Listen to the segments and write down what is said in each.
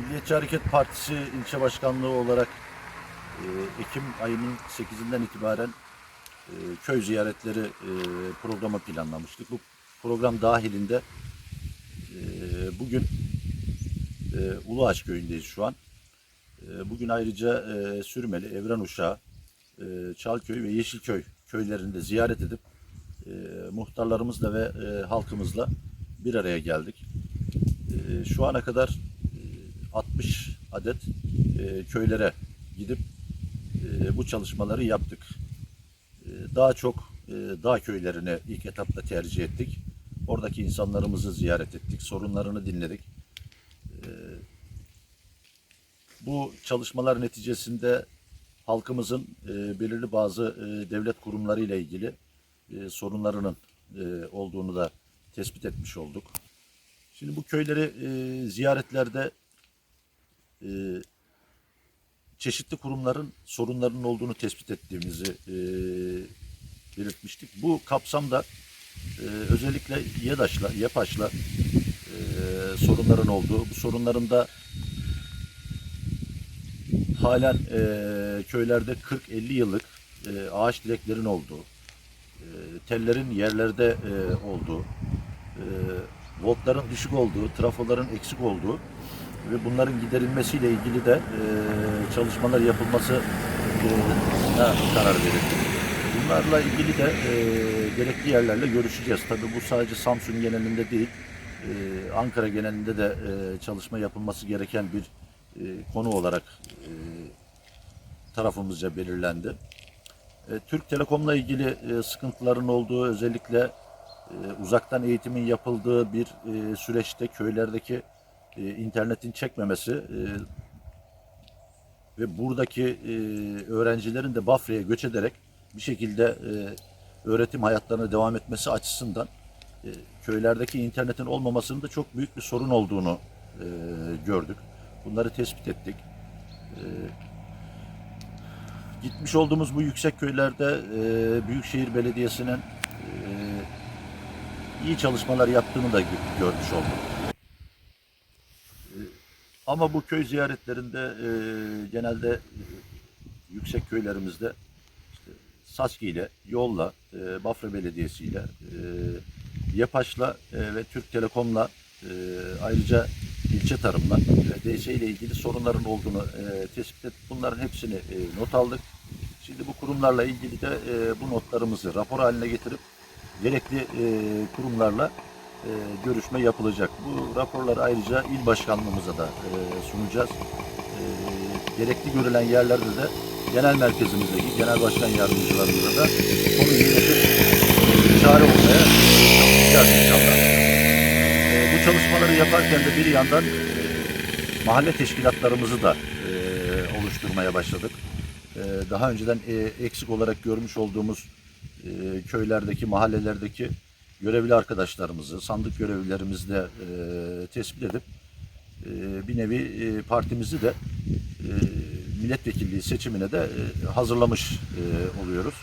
Milliyetçi Hareket Partisi ilçe başkanlığı olarak e, Ekim ayının 8'inden itibaren e, köy ziyaretleri e, programı planlamıştık. Bu program dahilinde e, bugün e, Uluağaç köyündeyiz şu an. E, bugün ayrıca e, Sürmeli, Evren Uşağı, e, Çalköy ve Yeşilköy köylerinde ziyaret edip e, muhtarlarımızla ve e, halkımızla bir araya geldik. E, şu ana kadar 60 adet e, köylere gidip e, bu çalışmaları yaptık. E, daha çok e, dağ köylerini ilk etapta tercih ettik. Oradaki insanlarımızı ziyaret ettik, sorunlarını dinledik. E, bu çalışmalar neticesinde halkımızın e, belirli bazı e, devlet kurumları ile ilgili e, sorunlarının e, olduğunu da tespit etmiş olduk. Şimdi bu köyleri e, ziyaretlerde e, çeşitli kurumların sorunlarının olduğunu tespit ettiğimizi e, belirtmiştik. Bu kapsamda e, özellikle YEDAŞ'la, YEPAŞ'la e, sorunların olduğu, bu sorunların da halen köylerde 40-50 yıllık ağaç direklerin olduğu, tellerin yerlerde olduğu, voltların düşük olduğu, trafoların eksik olduğu ve bunların giderilmesiyle ilgili de e, çalışmalar yapılması e, karar verildi. Bunlarla ilgili de e, gerekli yerlerle görüşeceğiz. Tabii bu sadece Samsun genelinde değil, e, Ankara genelinde de e, çalışma yapılması gereken bir e, konu olarak e, tarafımızca belirlendi. E, Türk Telekom'la ilgili e, sıkıntıların olduğu özellikle e, uzaktan eğitimin yapıldığı bir e, süreçte köylerdeki e, internetin çekmemesi e, ve buradaki e, öğrencilerin de Bafra'ya göç ederek bir şekilde e, öğretim hayatlarına devam etmesi açısından e, köylerdeki internetin olmamasının da çok büyük bir sorun olduğunu e, gördük. Bunları tespit ettik. E, gitmiş olduğumuz bu yüksek köylerde e, Büyükşehir Belediyesi'nin e, iyi çalışmalar yaptığını da gö- görmüş olduk. Ama bu köy ziyaretlerinde e, genelde e, yüksek köylerimizde işte Saski ile, Yol'la, e, Bafra Belediyesi ile, e, YEPAŞ'la e, ve Türk Telekom'la e, ayrıca ilçe tarımla ve DS ile ilgili sorunların olduğunu e, tespit ettik. Bunların hepsini e, not aldık. Şimdi bu kurumlarla ilgili de e, bu notlarımızı rapor haline getirip gerekli e, kurumlarla e, görüşme yapılacak. Bu raporları ayrıca il başkanlığımıza da e, sunacağız. E, gerekli görülen yerlerde de genel merkezimizdeki genel başkan yardımcılarımıza da konuyu iletip çare olmaya çalışacağız inşallah. E, bu çalışmaları yaparken de bir yandan e, mahalle teşkilatlarımızı da e, oluşturmaya başladık. E, daha önceden e, eksik olarak görmüş olduğumuz e, köylerdeki, mahallelerdeki görevli arkadaşlarımızı, sandık görevlilerimizi de e, tespit edip e, bir nevi e, partimizi de e, milletvekilliği seçimine de e, hazırlamış e, oluyoruz.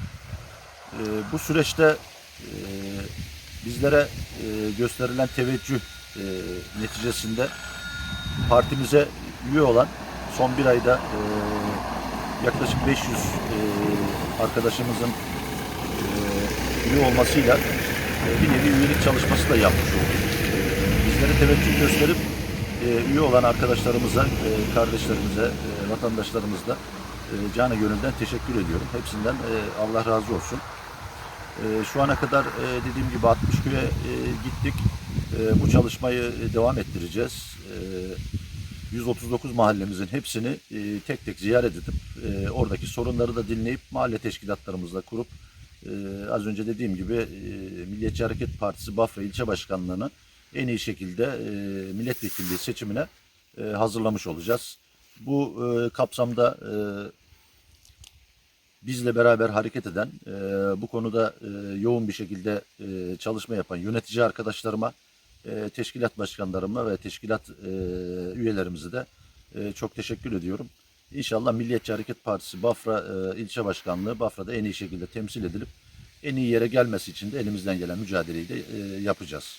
E, bu süreçte e, bizlere e, gösterilen teveccüh e, neticesinde partimize üye olan son bir ayda e, yaklaşık 500 e, arkadaşımızın e, üye olmasıyla bir nevi üyelik çalışması da yapmış olduk. Bizlere teveccüh gösterip e, üye olan arkadaşlarımıza, e, kardeşlerimize, e, vatandaşlarımıza e, canı gönülden teşekkür ediyorum. Hepsinden Allah razı olsun. Şu ana kadar dediğim gibi 60 köye gittik. Bu çalışmayı devam ettireceğiz. E, 139 mahallemizin hepsini tek tek ziyaret edip oradaki sorunları da dinleyip mahalle teşkilatlarımızla kurup e, az önce dediğim gibi e, Milliyetçi Hareket Partisi Bafra İlçe Başkanlığı'nı en iyi şekilde e, seçimine e, hazırlamış olacağız. Bu e, kapsamda e, bizle beraber hareket eden, bu konuda yoğun bir şekilde çalışma yapan yönetici arkadaşlarıma, teşkilat başkanlarıma ve teşkilat e, üyelerimize de çok teşekkür ediyorum. İnşallah Milliyetçi Hareket Partisi Bafra e, ilçe başkanlığı Bafra'da en iyi şekilde temsil edilip en iyi yere gelmesi için de elimizden gelen mücadeleyi de e, yapacağız.